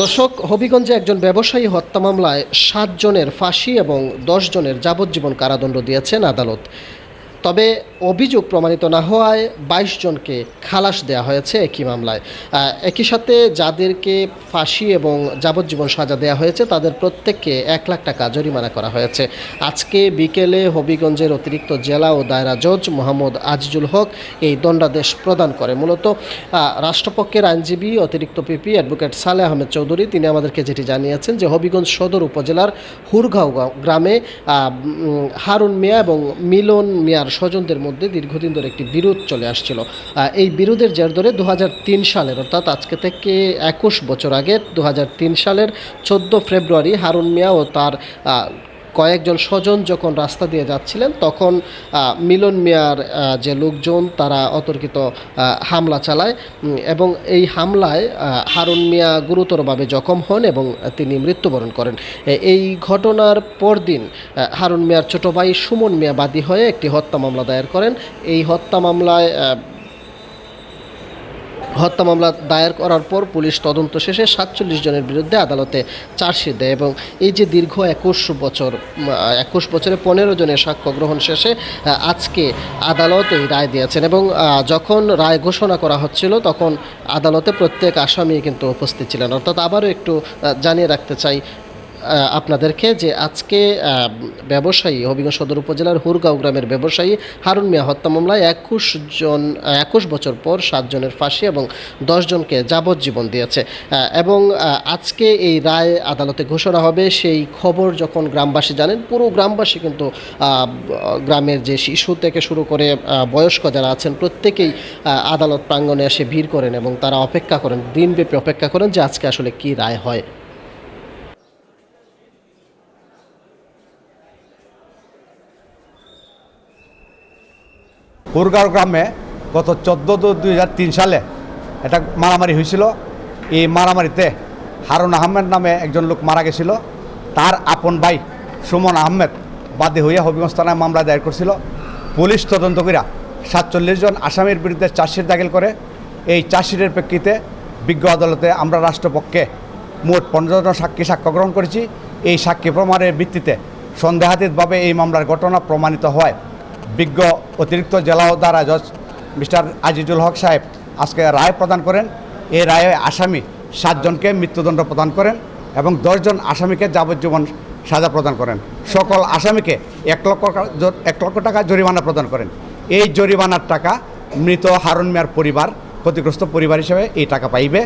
দর্শক, হবিগঞ্জে একজন ব্যবসায়ী হত্যা মামলায় সাতজনের ফাঁসি এবং দশজনের যাবজ্জীবন কারাদণ্ড দিয়েছেন আদালত। তবে অভিযোগ প্রমাণিত না হওয়ায় বাইশ জনকে খালাস দেওয়া হয়েছে একই মামলায়। একই সাথে যাদেরকে ফাঁসি এবং যাবজ্জীবন সাজা দেওয়া হয়েছে, তাদের প্রত্যেককে এক লাখ টাকা জরিমানা করা হয়েছে। আজকে বিকেলে হবিগঞ্জের অতিরিক্ত জেলা ও দায়রা জজ মোহাম্মদ আজিজুল হক এই দণ্ডাদেশ প্রদান করে। মূলত রাষ্ট্রপক্ষের আইনজীবী, অতিরিক্ত পিপি অ্যাডভোকেট সালে আহমেদ চৌধুরী তিনি আমাদেরকে যেটি জানিয়েছেন যে হবিগঞ্জ সদর উপজেলার হুরগাঁও গ্রামে হারুন মিয়া এবং মিলন মিয়ার স্বজনদের মধ্যে দীর্ঘদিন ধরে একটি বিরোধ চলে আসছিল। এই বিরোধের জের ধরে দু হাজার তিন সালের, অর্থাৎ আজকে থেকে একুশ বছর আগে দু হাজার তিন সালের চোদ্দ ফেব্রুয়ারি হারুন মিয়া ও তার কয়েকজন স্বজন যখন রাস্তা দিয়ে যাচ্ছিলেন, তখন মিলন মিয়ার যে লোকজন, তারা অতর্কিত হামলা চালায়। এবং এই হামলায় হারুন মিয়া গুরুতরভাবে জখম হন এবং তিনি মৃত্যুবরণ করেন। এই ঘটনার পরদিন হারুন মিয়ার ছোট ভাই সুমন মিয়া বাদী হয়ে একটি হত্যা মামলা দায়ের করেন। এই হত্যা মামলায় হত্যা মামলা দায়ের করার পর পুলিশ তদন্ত শেষে সাতচল্লিশ জনের বিরুদ্ধে আদালতে চার্জশিট দেয় এবং এই যে দীর্ঘ একুশ বছর একুশ বছরে পনেরো জনের সাক্ষ্য গ্রহণ শেষে আজকে আদালত এই রায় দিয়েছেন এবং যখন রায় ঘোষণা করা হচ্ছিল তখন আদালতে প্রত্যেক আসামি কিন্তু উপস্থিত ছিলেন। অর্থাৎ আবারও একটু জানিয়ে রাখতে চাই আপনাদেরকে যে আজকে ব্যবসায়ী, হবিগঞ্জ সদর উপজেলার হুরগাঁও গ্রামের ব্যবসায়ী হারুন মিয়া হত্যা মামলায় একুশ জন একুশ বছর পর সাতজনের ফাঁসি এবং দশ জনকে যাবজ্জীবন দিয়েছে। এবং আজকে এই রায় আদালতে ঘোষণা হবে। সেই খবর যখন গ্রামবাসী জানেন, পুরো গ্রামবাসী কিন্তু গ্রামের যে শিশু থেকে শুরু করে বয়স্ক যারা আছেন, প্রত্যেকেই আদালত প্রাঙ্গণে এসে ভিড় করেন এবং তারা অপেক্ষা করেন, দিনব্যাপী অপেক্ষা করেন যে আজকে আসলে কী রায় হয়। কুরগাঁও গ্রামে গত চোদ্দ দুই হাজার তিন সালে একটা মারামারি হয়েছিল। এই মারামারিতে হারুন আহমেদ নামে একজন লোক মারা গেছিল। তার আপন ভাই সুমন আহমেদ বাদী হইয়া হবিগঞ্জ থানায় মামলা দায়ের করছিল। পুলিশ তদন্ত করিয়া সাতচল্লিশ জন আসামির বিরুদ্ধে চার্জশিট দাখিল করে। এই চার্জশিটের প্রেক্ষিতে বিজ্ঞ আদালতে আমরা রাষ্ট্রপক্ষে মোট পনেরো জন সাক্ষী সাক্ষ্য গ্রহণ করেছি। এই সাক্ষী প্রমাণের ভিত্তিতে সন্দেহাতীতভাবে এই মামলার ঘটনা প্রমাণিত হয়। বিজ্ঞ অতিরিক্ত জেলা দ্বারা জজ মিস্টার আজিজুল হক সাহেব আজকে রায় প্রদান করেন। এই রায়ে আসামি সাতজনকে মৃত্যুদণ্ড প্রদান করেন এবং দশজন আসামিকে যাবজ্জীবন সাজা প্রদান করেন। সকল আসামিকে এক লক্ষ এক লক্ষ টাকা জরিমানা প্রদান করেন। এই জরিমানার টাকা মৃত হারুন মিয়ার পরিবার, ক্ষতিগ্রস্ত পরিবার হিসেবে এই টাকা পাইবে।